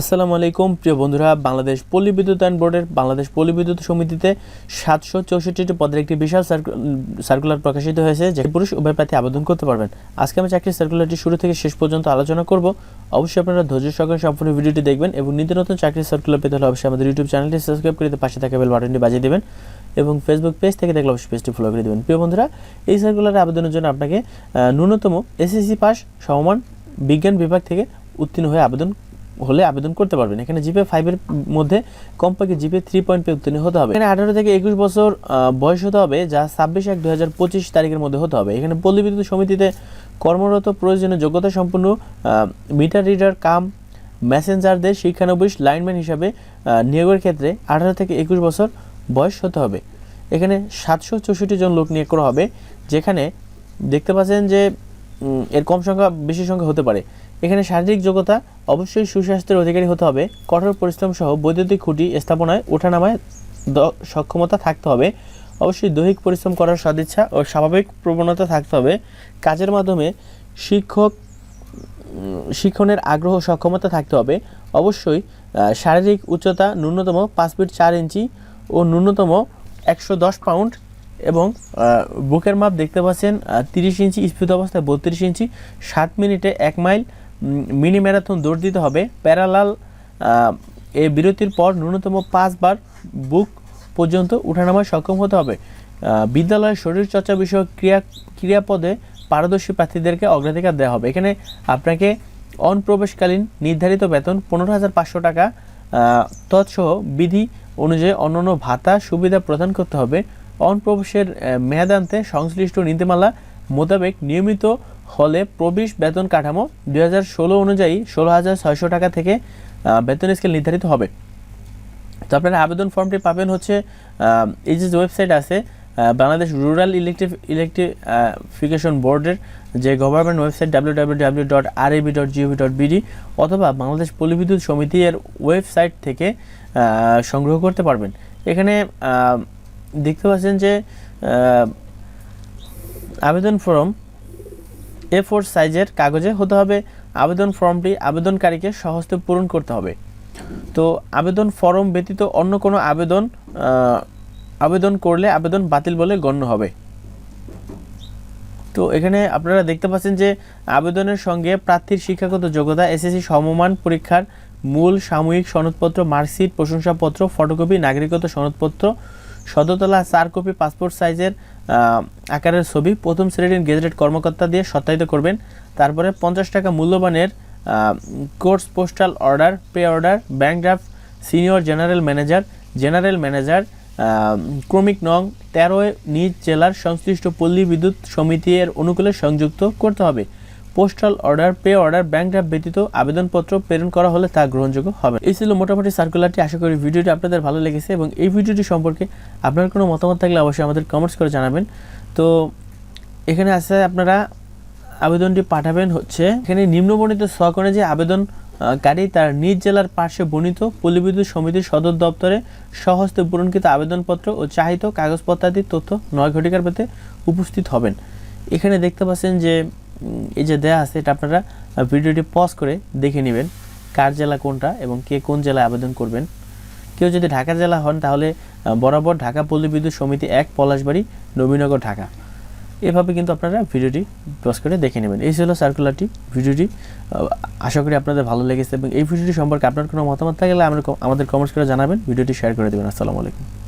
আসসালামু আলাইকুম, প্রিয় বন্ধুরা, বাংলাদেশ পল্লী বিদ্যুতায়ন বোর্ডের বাংলাদেশ পল্লী বিদ্যুৎ সমিতিতে সাতশো চৌষট্টিটি পদের একটি বিশাল সার্কুলার প্রকাশিত হয়েছে যে পুরুষ উভয় প্রার্থী আবেদন করতে পারবেন। আজকে আমি চাকরির সার্কুলারটি শুরু থেকে শেষ পর্যন্ত আলোচনা করব। অবশ্যই আপনারা ধৈর্য সহকারে সম্পূর্ণ ভিডিওটি দেখবেন এবং নিত্য নতুন চাকরির সার্কুলার পেতে হলে অবশ্যই আমাদের ইউটিউব চ্যানেলটি সাবস্ক্রাইব করে পাশে থাকা বেল বাটনটি বাজিয়ে দেবেন এবং ফেসবুক পেজ থেকে দেখলে অবশ্যই পেজটি ফলো করে দেবেন। প্রিয় বন্ধুরা, এই সার্কুলারে আবেদনের জন্য আপনাকে ন্যূনতম এসএসসি পাস, সমমান, বিজ্ঞান বিভাগ থেকে উত্তীর্ণ হয়ে আবেদন হলে আবেদন করতে পারবেন। এখানে জিপে ফাইভের মধ্যে কমপক্ষে জিপে থ্রি পয়েন্ট পে উত্তীর্ণ হতে হবে। এখানে আঠারো থেকে একুশ বছর বয়স হতে হবে, যা ছাব্বিশ এক দু তারিখের মধ্যে হতে হবে। এখানে পল্লী বিদ্যুৎ সমিতিতে কর্মরত, প্রয়োজনীয় যোগ্যতা সম্পন্ন মিটার রিডার কাম মেসেঞ্জারদের শিক্ষানবিশ লাইনম্যান হিসাবে নিয়োগের ক্ষেত্রে আঠারো থেকে একুশ বছর বয়স হতে হবে। এখানে সাতশো চৌষট্টি জন লোক নিয়োগ করা হবে, যেখানে দেখতে পাচ্ছেন যে এর কম সংখ্যা, বেশি সংখ্যা হতে পারে। এখানে শারীরিক যোগ্যতা অবশ্যই সুস্বাস্থ্যের অধিকারী হতে হবে। কঠোর পরিশ্রম সহ বৈদ্যুতিক খুঁটি স্থাপনায় ওঠানামায় সক্ষমতা থাকতে হবে। অবশ্যই দৈহিক পরিশ্রম করার সদিচ্ছা ও স্বাভাবিক প্রবণতা থাকতে হবে। কাজের মাধ্যমে শিক্ষক শিক্ষণের আগ্রহ সক্ষমতা থাকতে হবে। অবশ্যই শারীরিক উচ্চতা ন্যূনতম পাঁচ ফিট চার ইঞ্চি ও ন্যূনতম একশো দশ পাউন্ড এবং বুকের মাপ দেখতে পাচ্ছেন তিরিশ ইঞ্চি স্ফীত অবস্থায় বত্রিশ ইঞ্চি ষাট মিনিটে এক মাইল মিনি ম্যারাথন দৌড় দিতে হবে। প্যারালাল এ বিরতির পর ন্যূনতম পাঁচবার বুক পর্যন্ত উঠানামায় সক্ষম হতে হবে। বিদ্যালয়ের শরীরচর্চা বিষয়ক ক্রিয়া, ক্রিয়াপদে পারদর্শী প্রার্থীদেরকে অগ্রাধিকার দেওয়া হবে। এখানে আপনাকে অনপ্রবেশকালীন নির্ধারিত বেতন পনেরো হাজার পাঁচশো টাকা তৎসহ বিধি অনুযায়ী অন্যান্য ভাতা সুবিধা প্রদান করতে হবে। অনপ্রবেশের মেয়াদান্তে সংশ্লিষ্ট নীতিমালা মোতাবেক নিয়মিত হলে প্রবেশ বেতন কাঠামো দুই হাজার ষোলো অনুযায়ী ষোলো হাজার ছয়শো টাকা থেকে বেতন স্কেল নির্ধারিত হবে। তো আপনারা আবেদন ফর্মটি পাবেন হচ্ছে এই যে ওয়েবসাইট আছে বাংলাদেশ রুরাল ইলেকট্রিক ইলেকট্রিফিকেশন বোর্ডের যে government website W W W dot R EB dot GOV dot BD অথবা বাংলাদেশ পল্লীবিদ্যুৎ সমিতি এর ওয়েবসাইট থেকে সংগ্রহ করতে পারবেন। এখানে দেখতে পাচ্ছেন যে আবেদন ফর্ম এ ফোর সাইজের কাগজে হতে হবে আবেদন ফর্মটি আবেদনকারীকে সহজে পূরণ করতে হবে। তো আবেদন ফর্ম ব্যতীত অন্য কোনো আবেদন আবেদন করলে আবেদন বাতিল বলে গণ্য হবে। তো এখানে আপনারা দেখতে পাচ্ছেন যে আবেদনের সঙ্গে প্রার্থীর শিক্ষাগত যোগ্যতা, এসএসসি সমমান পরীক্ষার মূল সাময়িক সনদপত্র, মার্কশিট, প্রশংসাপত্র, ফটোকপি, নাগরিকত্ব সনদপত্র সদতলা চার কপি পাসপোর্ট সাইজের আকারের ছবি প্রথম শ্রেণির গেজেটেড কর্মকর্তা দিয়ে সত্যায়িত করবেন। তারপরে পঞ্চাশ টাকা মূল্যবানের cross postal order, pay order, bank draft, senior general manager general manager ক্রমিক নং, তেরোয় নিজ জেলার সংশ্লিষ্ট পল্লী বিদ্যুৎ সমিতি এর অনুকূলে সংযুক্ত করতে হবে। Postal order pay order bank draft ব্যতীত আবেদনপত্র প্রেরণ করা হলে তা গ্রহণযোগ্য হবে। এই ছিল মোটামুটি সার্কুলারটি আশা করি ভিডিওটি আপনাদের ভালো লেগেছে এবং এই ভিডিওটি সম্পর্কে আপনার কোনো মতামত থাকলে অবশ্যই আমাদের কমেন্টস করে জানাবেন। তো এখানে আছে আপনারা আবেদনটি পাঠাবেন হচ্ছে, এখানে নিম্নবর্ণিত সকনে যে আবেদন কারী তার নিজ জেলার পার্শ্বে বর্ণিত পল্লীবিদ্যুৎ সমিতির সদর দপ্তরে সহস্তে পূরণকৃত আবেদনপত্র ও চাহিত কাগজপত্রাদির তথ্য নয় ঘটিকার পেতে উপস্থিত হবেন। এখানে দেখতে পাচ্ছেন যে এই যে দেয়া আছে, এটা আপনারা ভিডিওটি পজ করে দেখে নেবেন কার জেলা কোনটা এবং কে কোন জেলায় আবেদন করবেন। কেউ যদি ঢাকা জেলা হন, তাহলে বরাবর ঢাকা পল্লী বিদ্যুৎ সমিতি এক, পলাশবাড়ি, নবীনগর, ঢাকা। এভাবে কিন্তু আপনারা ভিডিওটি পজ করে দেখে নেবেন। এই ছিল সার্কুলারটি ভিডিওটি। আশা করি আপনাদের ভালো লেগেছে এবং এই ভিডিওটি সম্পর্কে আপনার কোনো মতামত থাকলে আমাদের কমেন্টস করে জানাবেন। ভিডিওটি শেয়ার করে দেবেন। আসসালামু আলাইকুম।